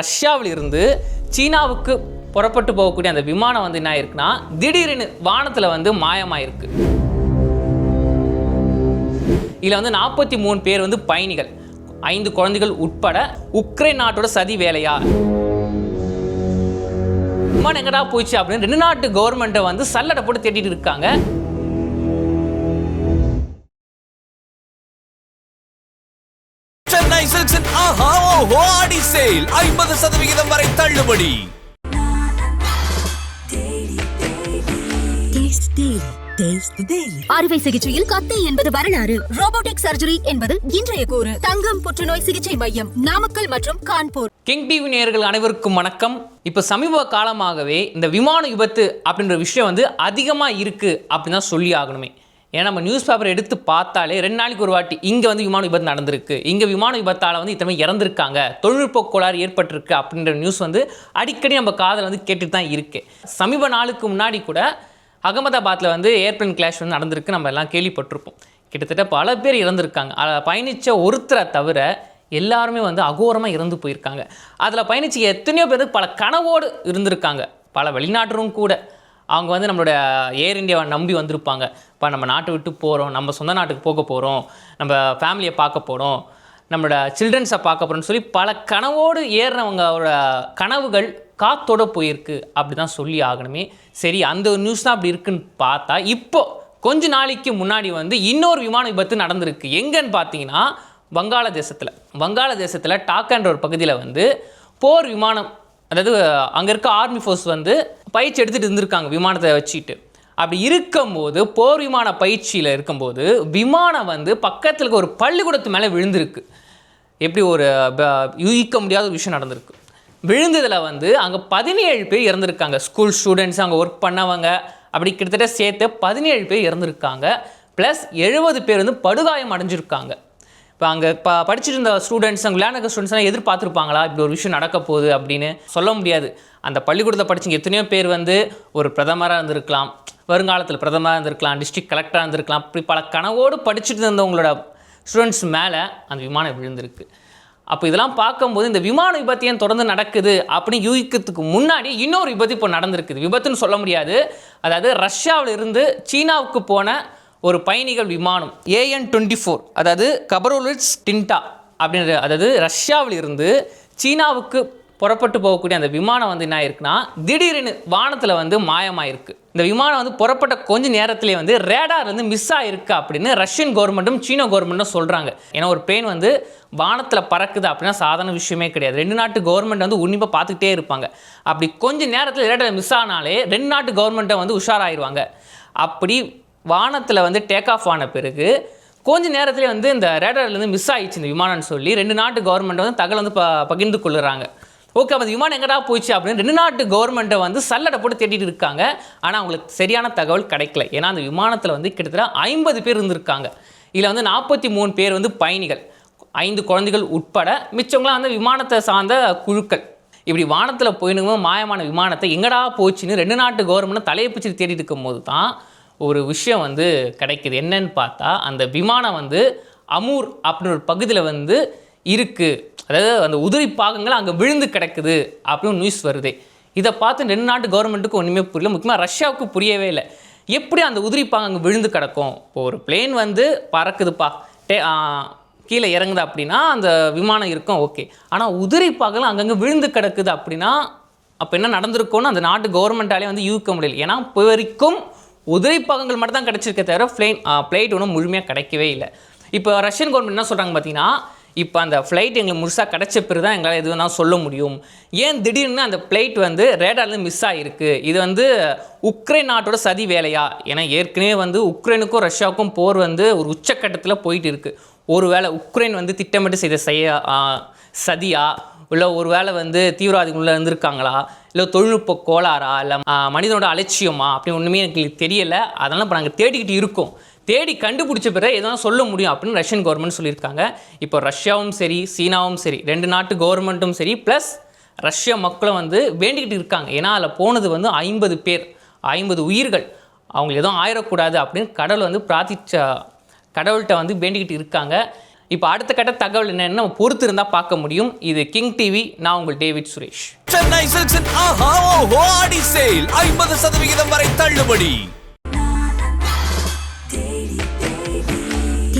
ரஷ்யாவில் இருந்து சீனாவுக்கு புறப்பட்டு போகக்கூடிய அந்த விமானம் வந்து என்ன ஆயிருக்குன்னா திடீர்னு வானத்தில் வந்து மாயமாயிருக்கு. இதில் வந்து நாற்பத்தி மூணு பேர் வந்து பயணிகள் ஐந்து குழந்தைகள் உட்பட உக்ரைன் நாட்டோட சதி வேலையா? விமானம் எங்கடா போச்சு அப்படின்னு ரெண்டு நாட்டு கவர்மெண்ட்டை வந்து சல்லடை போட்டு தேடிட்டு இருக்காங்க. ஓஹோ ஆடி சேல் ஐம்பது சதவிகிதம் வரை தள்ளுபடி. அறுவை சிகிச்சையில் கத்தை என்பது வரலாறு. ரோபோட்டிக் சர்ஜரி என்பது இன்றைய கூறு. தங்கம் புற்றுநோய் சிகிச்சை மையம் நாமக்கல் மற்றும் கான்பூர். கிங் டிவி நேயர்கள் அனைவருக்கும் வணக்கம். இப்போ சமீப காலமாகவே இந்த விமான விபத்து அப்படின்ற விஷயம் வந்து அதிகமாக இருக்குது அப்படின்னு தான் சொல்லி ஆகணுமே. ஏன்னா நம்ம நியூஸ் பேப்பர் எடுத்து பார்த்தாலே ரெண்டு நாளைக்கு ஒரு வாட்டி இங்கே வந்து விமான விபத்து நடந்திருக்கு. இங்கே விமான விபத்தால் வந்து இத்தனை இறந்துருக்காங்க. தொழில்நுட்ப கோளாறு ஏற்பட்டிருக்கு அப்படின்ற நியூஸ் வந்து அடிக்கடி நம்ம காதில் வந்து கேட்டுட்டு தான் இருக்கு. சமீப நாளுக்கு முன்னாடி கூட அகமதாபாத்தில் வந்து ஏர்பிளேன் கிளாஷ் வந்து நடந்திருக்கு. நம்ம எல்லாம் கேள்விப்பட்டிருப்போம். கிட்டத்தட்ட பல பேர் இறந்துருக்காங்க. அதில் பயணித்த ஒருத்தரை தவிர எல்லாருமே வந்து அகோரமாக இறந்து போயிருக்காங்க. அதில் பயணித்து எத்தனையோ பேர் பல கனவோடு இருந்திருக்காங்க. பல வெளிநாட்டரும் கூட. அவங்க வந்து நம்மளோட ஏர் இந்தியாவை நம்பி வந்திருப்பாங்க. இப்போ நம்ம நாட்டை விட்டு போகிறோம் நம்ம சொந்த நாட்டுக்கு போக போகிறோம் நம்ம ஃபேமிலியை பார்க்க போகிறோம் நம்மளோட சில்ட்ரன்ஸை பார்க்க போகிறோம்னு சொல்லி பல கனவோடு ஏறினவங்களோட கனவுகள் காத்தோட போயிருக்கு அப்படி தான் சொல்லி ஆகணுமே. சரி அந்த ஒரு நியூஸ் தான் அப்படி இருக்குன்னு பார்த்தா இப்போது கொஞ்ச நாளைக்கு முன்னாடி வந்து இன்னொரு விமான விபத்து நடந்திருக்கு. எங்கன்னு பார்த்தீங்கன்னா வங்காளதேசத்தில். வங்காளதேசத்தில் டாக்கான்ற ஒரு பகுதியில் வந்து போர் விமானம் அதாவது அங்கே இருக்க ஆர்மி ஃபோர்ஸ் வந்து பயிற்சி எடுத்துகிட்டு இருந்திருக்காங்க விமானத்தை வச்சுட்டு. அப்படி இருக்கும்போது போர் விமான பயிற்சியில் இருக்கும்போது விமானம் வந்து பக்கத்தில் இருக்க ஒரு பள்ளிக்கூடத்து மேலே விழுந்திருக்கு. எப்படி ஒரு ப- யூகிக்க முடியாத ஒரு விஷயம் நடந்திருக்கு. விழுந்ததில் வந்து அங்கே பதினேழு பேர் இறந்துருக்காங்க. ஸ்கூல் ஸ்டூடெண்ட்ஸ் அங்கே ஒர்க் பண்ணவங்க அப்படி கிட்டத்தட்ட சேர்த்து பதினேழு பேர் இறந்துருக்காங்க. ப்ளஸ் எழுபது பேர் வந்து படுகாயம் அடைஞ்சிருக்காங்க. இப்போ அங்கே ப படிச்சுட்டு இருந்த ஸ்டூடெண்ட்ஸ் அங்கே விளையாடுற ஸ்டூடெண்ட்ஸ்லாம் எதிர்பார்த்துருப்பாங்களா? இப்படி ஒரு விஷயம் நடக்க போகுது அப்படின்னு சொல்ல முடியாது. அந்த பள்ளிக்கூடத்தை படிச்சவங்க எத்தனையோ பேர் வந்து ஒரு பிரதமராக இருந்திருக்கலாம். வருங்காலத்தில் பிரதமராக இருந்திருக்கலாம் டிஸ்ட்ரிக்ட் கலெக்டராக இருந்திருக்கலாம். இப்படி பல கனவோடு படிச்சுட்டு இருந்தவங்களோட ஸ்டூடெண்ட்ஸ் மேலே அந்த விமானம் விழுந்திருக்கு. அப்போ இதெல்லாம் பார்க்கும்போது இந்த விமான விபத்து ஏன் தொடர்ந்து நடக்குது அப்படின்னு யூகிக்கிறதுக்கு முன்னாடி இன்னொரு விபத்து இப்போ நடந்திருக்குது. விபத்துன்னு சொல்ல முடியாது. அதாவது ரஷ்யாவில் இருந்து சீனாவுக்கு போன ஒரு பயணிகள் விமானம் ஏஎன் டுவெண்ட்டி ஃபோர் அதாவது கபரோலிட்ஸ் டின்டா அப்படின்ற அதாவது ரஷ்யாவில் இருந்து சீனாவுக்கு புறப்பட்டு போகக்கூடிய அந்த விமானம் வந்து என்ன ஆயிருக்குன்னா திடீர்னு வானத்தில் வந்து மாயமாயிருக்கு. இந்த விமானம் வந்து புறப்பட்ட கொஞ்ச நேரத்திலே வந்து ரேடார் வந்து மிஸ் ஆயிருக்கு அப்படின்னு ரஷ்யன் கவர்மெண்ட்டும் சீன கவர்மெண்ட்டும் சொல்கிறாங்க ஏன்னா ஒரு பிளேன் வந்து வானத்தில் பறக்குது அப்படின்னா சாதாரண விஷயமே கிடையாது. ரெண்டு நாட்டு கவர்மெண்ட் வந்து உன்னிப்பாக பார்த்துக்கிட்டே இருப்பாங்க. அப்படி கொஞ்ச நேரத்தில் ரேடார் மிஸ் ஆனாலே ரெண்டு நாட்டு கவர்மெண்ட்டை வந்து உஷாராயிருவாங்க. அப்படி வானத்தில் வந்து டேக் ஆஃப் ஆன பிறகு கொஞ்ச நேரத்துலேயே வந்து இந்த ரேடார்லேருந்து மிஸ் ஆயிடுச்சு இந்த விமானம்னு சொல்லி ரெண்டு நாட்டு கவர்மெண்ட் வந்து தகவல் வந்து ப பகிர்ந்து கொள்ளுறாங்க. ஓகே அப்போ அந்த விமானம் எங்கடா போச்சு அப்படின்னு ரெண்டு நாட்டு கவர்மெண்ட்டை வந்து சல்லடை போட்டு தேடிட்டு இருக்காங்க. ஆனால் அவங்களுக்கு சரியான தகவல் கிடைக்கல. ஏன்னா அந்த விமானத்தில் வந்து கிட்டத்தட்ட ஐம்பது பேர் இருந்திருக்காங்க. இதில் வந்து நாற்பத்தி மூணு பேர் வந்து பயணிகள். ஐந்து குழந்தைகள் உட்பட மிச்சவங்களாம் வந்து விமானத்தை சார்ந்த குழுக்கள். இப்படி வானத்தில் போயினுங்க மாயமான விமானத்தை எங்கடா போச்சுன்னு ரெண்டு நாட்டு கவர்மெண்ட் தலையை பிடிச்சி தேடிட்டு இருக்கும்போது தான் ஒரு விஷயம் வந்து கிடைக்குது. என்னன்னு பார்த்தா அந்த விமானம் வந்து அமூர் அப்படின்னு ஒரு பகுதியில் வந்து இருக்குது அதாவது அந்த உதிரி பாகங்கள் அங்கே விழுந்து கிடக்குது அப்படின்னு நியூஸ் வருது. இதை பார்த்து ரெண்டு நாட்டு கவர்மெண்ட்டுக்கு ஒன்றுமே புரியல. முக்கியமாக ரஷ்யாவுக்கு புரியவே இல்லை. எப்படி அந்த உதிரி பாகம் அங்கே விழுந்து கிடக்கும்? இப்போ ஒரு பிளேன் வந்து பறக்குதுப்பா. டே கீழே இறங்குது அப்படின்னா அந்த விமானம் இருக்கும் ஓகே. ஆனால் உதிரி பாகம் அங்கங்கே விழுந்து கிடக்குது அப்படின்னா அப்போ என்ன நடந்திருக்கோன்னு அந்த நாட்டு கவர்மெண்ட்டாலே வந்து யூகிக்க முடியல. ஏன்னா இப்போ வரைக்கும் உதிரி பாகங்கள் மட்டும் தான் கிடச்சிருக்க தவிர ஃப்ளைன் ஃப்ளைட் ஒன்றும் முழுமையாக கிடைக்கவே இல்லை. இப்போ ரஷ்யன் கவர்மெண்ட் என்ன சொல்கிறாங்க பார்த்தீங்கன்னா இப்போ அந்த ஃப்ளைட் எங்களுக்கு முழுசாக கிடைச்ச பிறகு தான் எங்களால் எது வேணாலும் சொல்ல முடியும். ஏன் திடீர்னு அந்த ஃப்ளைட் வந்து ரேடார்லேருந்து மிஸ் ஆகிருக்கு இது வந்து உக்ரைன் நாட்டோட சதி வேலையா? ஏன்னா ஏற்கனவே வந்து உக்ரைனுக்கும் ரஷ்யாவுக்கும் போர் வந்து ஒரு உச்சக்கட்டத்தில் போயிட்டு இருக்குது ஒருவேளை உக்ரைன் வந்து திட்டமிட்டு செய்த செய்ய சதியா? இல்லை ஒருவேளை வந்து தீவிரவாதிகள் இருந்திருக்காங்களா? இல்லை தொழில்நுட்ப கோளாறா? இல்லை மனிதனோட அலட்சியமா? அப்படின்னு ஒன்றுமே எனக்கு தெரியலை. அதனால் இப்போ நாங்கள் தேடிக்கிட்டு இருக்கோம். தேடி கண்டுபிடிச்ச பிறகு எதுவும் சொல்ல முடியும் அப்படின்னு ரஷ்யன் கவர்மெண்ட் சொல்லியிருக்காங்க. இப்போ ரஷ்யாவும் சரி சீனாவும் சரி ரெண்டு நாட்டு கவர்மெண்ட்டும் சரி ப்ளஸ் ரஷ்ய மக்களும் வந்து வேண்டிக்கிட்டு இருக்காங்க. ஏன்னா அதில் போனது வந்து ஐம்பது பேர் ஐம்பது உயிர்கள். அவங்க எதுவும் ஆயிடக்கூடாது அப்படின்னு கடவுள் வந்து பிரார்த்திச்ச கடவுள்கிட்ட வந்து வேண்டிக்கிட்டு இருக்காங்க. இப்போ அடுத்த கட்ட தகவல் என்னன்னு நம்ம பொறுத்து இருந்தால் பார்க்க முடியும். இது கிங் டிவி நான் உங்கள் டேவிட் சுரேஷ். சென்னை ஆஹா ஓஹோ ஆடி சேல். ஐம்பது சதவிகிதம் வரை தள்ளுபடி.